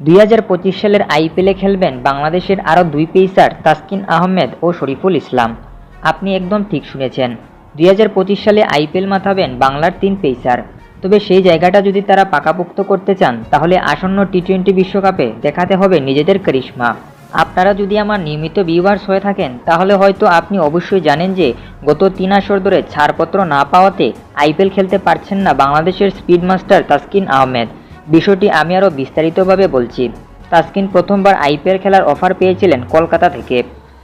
দুই হাজার পঁচিশ সালের আইপিএলে খেলবেন বাংলাদেশের আরও দুই পেসার তাসকিন আহমেদ ও শরীফুল ইসলাম। আপনি একদম ঠিক শুনেছেন। দুই হাজার পঁচিশ সালে আইপিএল মাথাবেন বাংলার তিন পেসার। তবে সেই জায়গাটা যদি তারা পাকাপোক্ত করতে চান, তাহলে আসন্ন টি টোয়েন্টি বিশ্বকাপে দেখাতে হবে নিজেদের করিশ্মা। আপনারা যদি আমার নিয়মিত ভিউয়ার্স হয়ে থাকেন, তাহলে হয়তো আপনি অবশ্যই জানেন যে গত তিন আসর ধরে ছাড়পত্র না পাওয়াতে আইপিএল খেলতে পারছেন না বাংলাদেশের স্পিড মাস্টার তাসকিন আহমেদ। বিষয়টি আমি আরও বিস্তারিতভাবে বলছি। তাসকিন প্রথমবার আইপিএল খেলার অফার পেয়েছিলেন কলকাতা থেকে,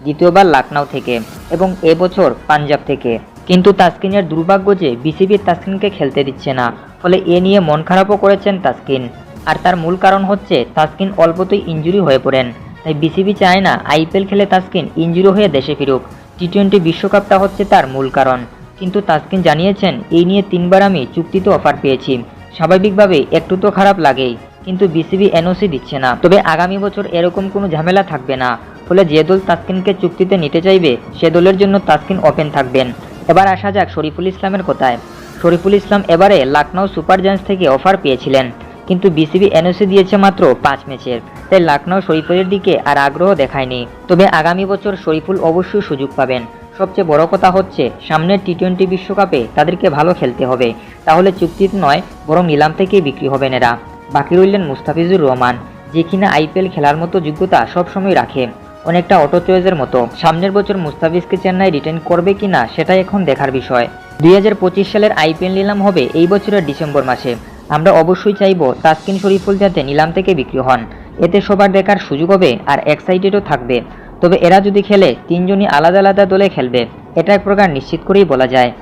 দ্বিতীয়বার লখনৌ থেকে এবং এবছর পাঞ্জাব থেকে। কিন্তু তাসকিনের দুর্ভাগ্য যে বিসিবি তাসকিনকে খেলতে দিচ্ছে না, ফলে এ নিয়ে মন খারাপও করেছেন তাসকিন। আর তার মূল কারণ হচ্ছে তাসকিন অল্পতেই ইঞ্জুরি হয়ে পড়েন, তাই বিসিবি চায় না আইপিএল খেলে তাসকিন ইঞ্জুরি হয়ে দেশে ফিরুক। টি টোয়েন্টি বিশ্বকাপটা হচ্ছে তার মূল কারণ। কিন্তু তাসকিন জানিয়েছেন, এই নিয়ে তিনবার আমি চুক্তিতে অফার পেয়েছি। স্বাভাবিকভাবে একটু তো খারাপ লাগেই, কিন্তু বিসিবি এনওসি দিচ্ছে না। তবে আগামী বছর এরকম কোনো ঝামেলা থাকবে না। ফলে যে দল তাসকিনকে চুক্তিতে নিতে চাইবে, সে দলের জন্য তাসকিন ওপেন থাকবেন। এবার আসা যাক শরীফুল ইসলামের কথায়। শরীফুল ইসলাম এবারে লখনৌ সুপার জায়ান্টস থেকে অফার পেয়েছিলেন, কিন্তু বিসিবি এনওসি দিয়েছে মাত্র পাঁচ ম্যাচের। তাই লখনৌ শরীফুলের দিকে আর আগ্রহ দেখায়নি। তবে আগামী বছর শরীফুল অবশ্যই সুযোগ পাবেন। সবচেয়ে বড় কথা হচ্ছে, সামনের টি টোয়েন্টি বিশ্বকাপে তাদেরকে ভালো খেলতে হবে। তাহলে চুক্তিতে নয়, বরং নিলাম থেকেই বিক্রি হবেন এরা। বাকি রইলেন মুস্তাফিজুর রহমান, যে কিনা আইপিএল খেলার মতো যোগ্যতা সবসময় রাখে। অনেকটা অটো চয়েজের মতো। সামনের বছর মুস্তাফিজকে চেন্নাই রিটেন করবে কিনা, সেটাই এখন দেখার বিষয়। দুই হাজার পঁচিশ সালের আইপিএল নিলাম হবে এই বছরের ডিসেম্বর মাসে। আমরা অবশ্যই চাইব তাসকিন শরীফুল যাতে নিলাম থেকে বিক্রি হন। এতে সবার দেখার সুযোগ হবে আর এক্সাইটেডও থাকবে। তবে এরা যদি খেলে, তিনজনই আলাদা আলাদা দলে খেলবে। এটা এক প্রকার নিশ্চিত করেই বলা যায়।